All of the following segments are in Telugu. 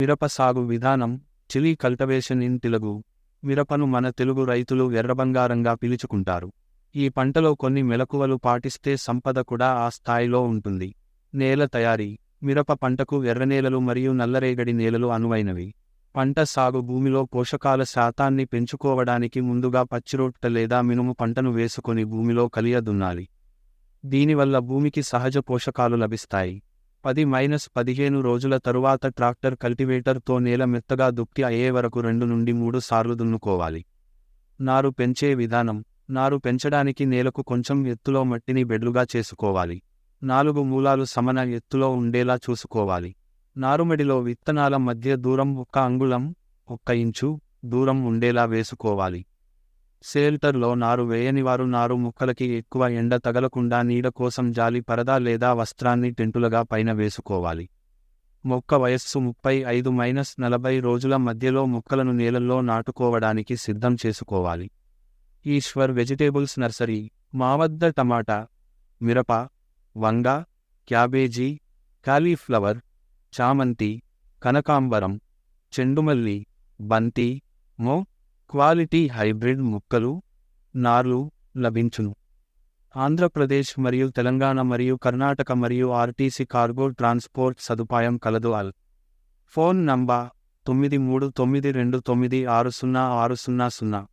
మిరప సాగు విధానం చిలీ కల్టివేషన్ ఇన్ తెలుగు. మిరపను మన తెలుగు రైతులు ఎర్రబంగారంగా పిలుచుకుంటారు. ఈ పంటలో కొన్ని మెలకువలు పాటిస్తే సంపద కూడా ఆ స్థాయిలో ఉంటుంది. నేల తయారీ. మిరప పంటకు ఎర్రనేలలు మరియు నల్లరేగడి నేలలు అనువైనవి. పంట సాగు భూమిలో పోషకాల శాతాన్ని పెంచుకోవడానికి ముందుగా పచ్చిరొట్ట లేదా మినుము పంటను వేసుకొని భూమిలో కలియదున్నాలి దీనివల్ల భూమికి సహజ పోషకాలు లభిస్తాయి. పది మైనస్ పదిహేను రోజుల తరువాత ట్రాక్టర్ కల్టివేటర్తో నేల మెత్తగా దుక్కి అయ్యే వరకు రెండు నుండి మూడు సార్లు దున్నుకోవాలి. నారు పెంచే విధానం. నారు పెంచడానికి నేలకు కొంచెం ఎత్తులో మట్టిని బెడ్లుగా చేసుకోవాలి. నాలుగు మూలాలు సమన ఎత్తులో ఉండేలా చూసుకోవాలి. నారుమడిలో విత్తనాల మధ్య దూరం ఒక్క అంగుళం ఒక్క ఇంచు దూరం ఉండేలా వేసుకోవాలి. షెల్టర్లో నారు వేయనివారు నారు ముక్కలకి ఎక్కువ ఎండ తగలకుండా నీడ కోసం జాలి పరదా లేదా వస్త్రాన్ని టెంటులుగా పైన వేసుకోవాలి. మొక్క వయస్సు ముప్పై ఐదు మైనస్ నలభై రోజుల మధ్యలో మొక్కలను నేలల్లో నాటుకోవడానికి సిద్ధం చేసుకోవాలి. ఈశ్వర్ వెజిటేబుల్స్ నర్సరీ మా వద్ద టమాటా మిరప వంగ క్యాబేజీ కాలీఫ్లవర్ చామంతి కనకాంబరం చెండుమల్లి బంతి మో క్వాలిటీ హైబ్రిడ్ మొక్కలు నార్లు లభించును. ఆంధ్రప్రదేశ్ మరియు తెలంగాణ మరియు కర్ణాటక మరియు ఆర్టీసీ కార్గో ట్రాన్స్పోర్ట్ సదుపాయం కలదు. అల్. ఫోన్ నంబర్ తొమ్మిది మూడు తొమ్మిది రెండు తొమ్మిది ఆరు సున్నా ఆరు సున్నా సున్నా.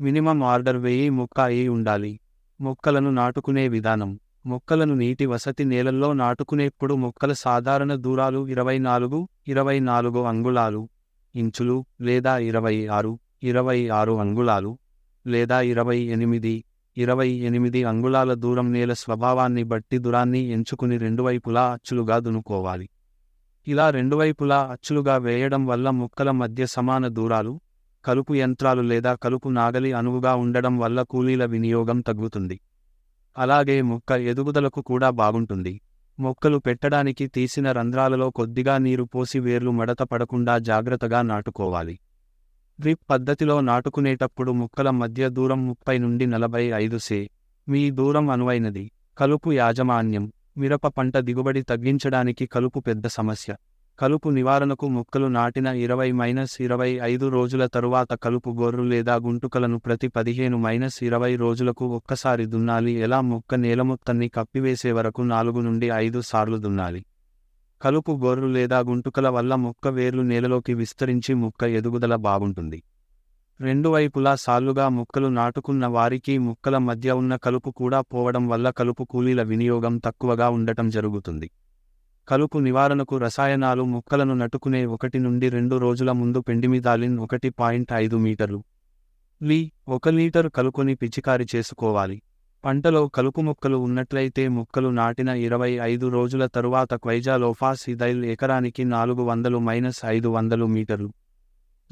మినిమం ఆర్డర్ వెయ్యి మొక్క అయి ఉండాలి. మొక్కలను నాటుకునే విధానం. మొక్కలను నీటి వసతి నేలల్లో నాటుకునేప్పుడు మొక్కల సాధారణ దూరాలు ఇరవై నాలుగు ఇరవై నాలుగు అంగుళాలు ఇంచులు లేదా ఇరవై ఆరు ఇరవై ఆరు అంగుళాలు లేదా ఇరవై ఎనిమిది ఇరవై ఎనిమిది అంగుళాల దూరం నేల స్వభావాన్ని బట్టి దూరాన్ని ఎంచుకుని రెండు వైపులా అచ్చులుగా దునుకోవాలి ఇలా రెండు వైపులా అచ్చులుగా వేయడం వల్ల మొక్కల మధ్య సమాన దూరాలు కలుపు యంత్రాలు లేదా కలుపు నాగలి అనువుగా ఉండడం వల్ల కూలీల వినియోగం తగ్గుతుంది. అలాగే మొక్క ఎదుగుదలకు కూడా బాగుంటుంది. మొక్కలు పెట్టడానికి తీసిన రంధ్రాలలో కొద్దిగా నీరు పోసి వేర్లు మడత పడకుండా జాగ్రత్తగా నాటుకోవాలి. డ్రిప్ పద్ధతిలో నాటుకునేటప్పుడు మొక్కల మధ్య దూరం ముప్పై నుండి నలభై ఐదు సే. మీ దూరం అనువైనది. కలుపు యాజమాన్యం. మిరప పంట దిగుబడి తగ్గించడానికి కలుపు పెద్ద సమస్య. కలుపు నివారణకు మొక్కలు నాటిన ఇరవై మైనస్ ఇరవై ఐదు రోజుల తరువాత కలుపు గొర్రు లేదా గుంటుకలను ప్రతి పదిహేను మైనస్ ఇరవై రోజులకు ఒక్కసారి దున్నాలి. ఎలా మొక్క నేలమొత్తాన్ని కప్పివేసే వరకు నాలుగు నుండి ఐదు సార్లు దున్నాలి. కలుపు గొర్రు లేదా గుంటుకల వల్ల మొక్క వేర్లు నేలలోకి విస్తరించి మొక్క ఎదుగుదల బాగుంటుంది. రెండు వైపులా సార్లుగా మొక్కలు నాటుకున్న వారికి మొక్కల మధ్య ఉన్న కలుపు కూడా పోవడం వల్ల కలుపు కూలీల వినియోగం తక్కువగా ఉండటం జరుగుతుంది. కలుపు నివారణకు రసాయనాలు మొక్కలను నటుకునే ఒకటి నుండి రెండు రోజుల ముందు పెండిమిదాలిన్ ఒకటి పాయింట్ ఐదు మీటర్లు. లీ ఒక లీటర్ కలుపుని పిచికారి చేసుకోవాలి. పంటలో కలుపు మొక్కలు ఉన్నట్లయితే మొక్కలు నాటిన ఇరవై ఐదు రోజుల తరువాత క్వైజాలోఫాస్ ఇదైల్ ఎకరానికి నాలుగు వందలు మైనస్ ఐదు వందలు మీటర్లు.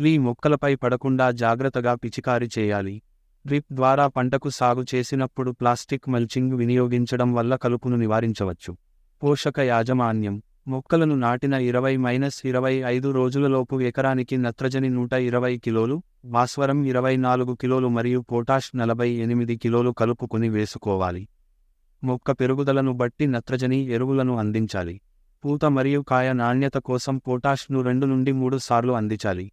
లీ మొక్కలపై పడకుండా జాగ్రత్తగా పిచికారి చేయాలి. డ్రిప్ ద్వారా పంటకు సాగు చేసినప్పుడు ప్లాస్టిక్ మల్చింగ్ వినియోగించడం వల్ల కలుపును నివారించవచ్చు. పోషక యాజమాన్యం. మొక్కలను నాటిన ఇరవై మైనస్ ఇరవై ఐదు రోజులలోపు ఎకరానికి నత్రజని నూట ఇరవై కిలోలు భాస్వరం ఇరవై నాలుగు కిలోలు మరియు పొటాష్ నలభై ఎనిమిది కిలోలు కలుపుకుని వేసుకోవాలి. మొక్క పెరుగుదలను బట్టి నత్రజని ఎరువులను అందించాలి. పూత మరియు కాయ నాణ్యత కోసం పొటాష్ను రెండు నుండి మూడు సార్లు అందించాలి.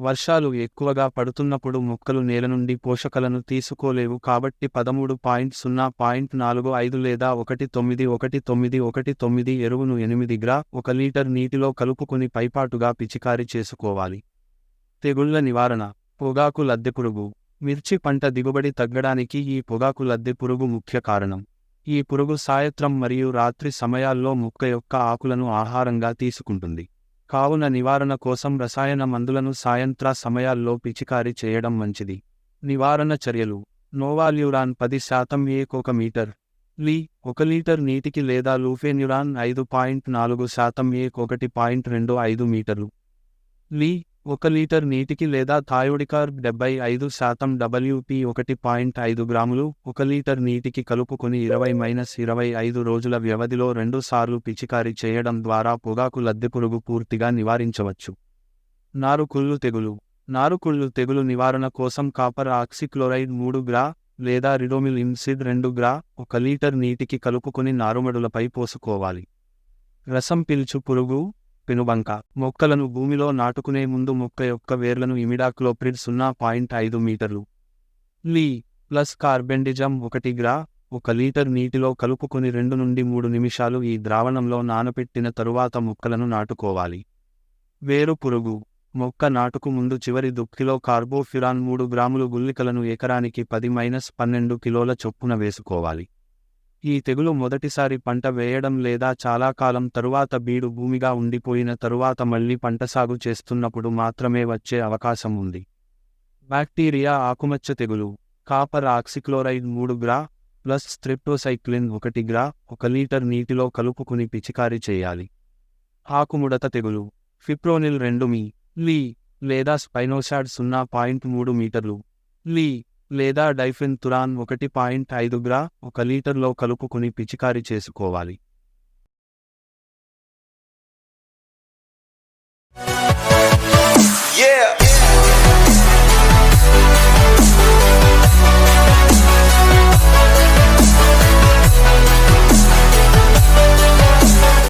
వర్షాలు ఎక్కువగా పడుతున్నప్పుడు మొక్కలు నేల నుండి పోషకలను తీసుకోలేవు కాబట్టి పదమూడు పాయింట్ సున్నా పాయింట్ నాలుగు ఐదు లేదా ఒకటి తొమ్మిది ఒకటి తొమ్మిది ఒకటి తొమ్మిది ఎరువును ఎనిమిది గ్రా ఒక లీటర్ నీటిలో కలుపుకుని పైపాటుగా పిచికారి చేసుకోవాలి. తెగుళ్ళ నివారణ పొగాకు లద్దె పురుగు మిర్చి పంట దిగుబడి తగ్గడానికి ఈ పొగాకు లద్దె పురుగు ముఖ్య కారణం. ఈ పురుగు సాయత్రం మరియు రాత్రి సమయాల్లో మొక్క యొక్క ఆకులను ఆహారంగా తీసుకుంటుంది. కావున నివారణ కోసం రసాయన మందులను సాయంత్ర సమయాల్లో పిచికారీ చేయడం మంచిది. నివారణ చర్యలు నోవాల్యూరాన్ పది శాతం ఏకొక మీటర్ లీ ఒక లీటర్ నీటికి లేదా లూఫెన్యురాన్ ఐదు పాయింట్ నాలుగు శాతం ఏకొకటి పాయింట్ రెండు ఐదు మీటర్లు లీ ఒక లీటర్ నీటికి లేదా థాయోడికార్ డెబ్బై ఐదు శాతం డబ్ల్యూపి ఒకటి పాయింట్ ఐదు గ్రాములు ఒక లీటర్ నీటికి కలుపుకొని ఇరవై మైనస్ ఇరవై ఐదు రోజుల వ్యవధిలో రెండు సార్లు పిచికారీ చేయడం ద్వారా పొగాకు లద్దెపురుగు పూర్తిగా నివారించవచ్చు. నారుకుళ్ళు తెగులు. నారుకుళ్ళు తెగులు నివారణ కోసం కాపర్ ఆక్సిక్లోరైడ్ మూడు గ్రా లేదా రిడోమిల్ ఇన్సిడ్ రెండు గ్రా ఒక లీటర్ నీటికి కలుపుకొని నారుమడులపై పోసుకోవాలి. రసం పిలుచు పురుగు. పెనుబంక. మొక్కలను భూమిలో నాటుకునే ముందు మొక్క యొక్క వేర్లను ఇమిడాక్లోప్రిడ్ సున్నా పాయింట్ ఐదు మీటర్లు. లీ ప్లస్ కార్బెండిజం ఒకటి గ్రా ఒక లీటర్ నీటిలో కలుపుకొని రెండు నుండి మూడు నిమిషాలు ఈ ద్రావణంలో నానపెట్టిన తరువాత మొక్కలను నాటుకోవాలి. వేరు పురుగు. మొక్క నాటుకు ముందు చివరి దుక్కిలో కార్బోఫ్యురాన్ మూడు గ్రాములు గుల్లికలను ఎకరానికి పది మైనస్ పన్నెండు కిలోల చొప్పున వేసుకోవాలి. ఈ తెగులు మొదటిసారి పంట వేయడం లేదా చాలా కాలం తరువాత బీడు భూమిగా ఉండిపోయిన తరువాత మళ్ళీ పంట సాగు చేస్తున్నప్పుడు మాత్రమే వచ్చే అవకాశం ఉంది. బ్యాక్టీరియా ఆకుమచ్చ తెగులు కాపర్ ఆక్సిక్లోరైడ్ మూడు గ్రా ప్లస్ స్ట్రిప్టోసైక్లిన్ ఒకటి గ్రా ఒక లీటర్ నీటిలో కలుపుకుని పిచికారీ చేయాలి. ఆకుముడత తెగులు ఫిప్రోనిల్ రెండు మీ లీ లేదా స్పైనోసాడ్ సున్నా పాయింట్ మూడు మీటర్లు లీ లేదా డైఫిన్ తురాన్ ఒకటి పాయింట్ ఐదు గ్రా ఒక లీటర్లో కలుపుకుని పిచికారీ చేసుకోవాలి.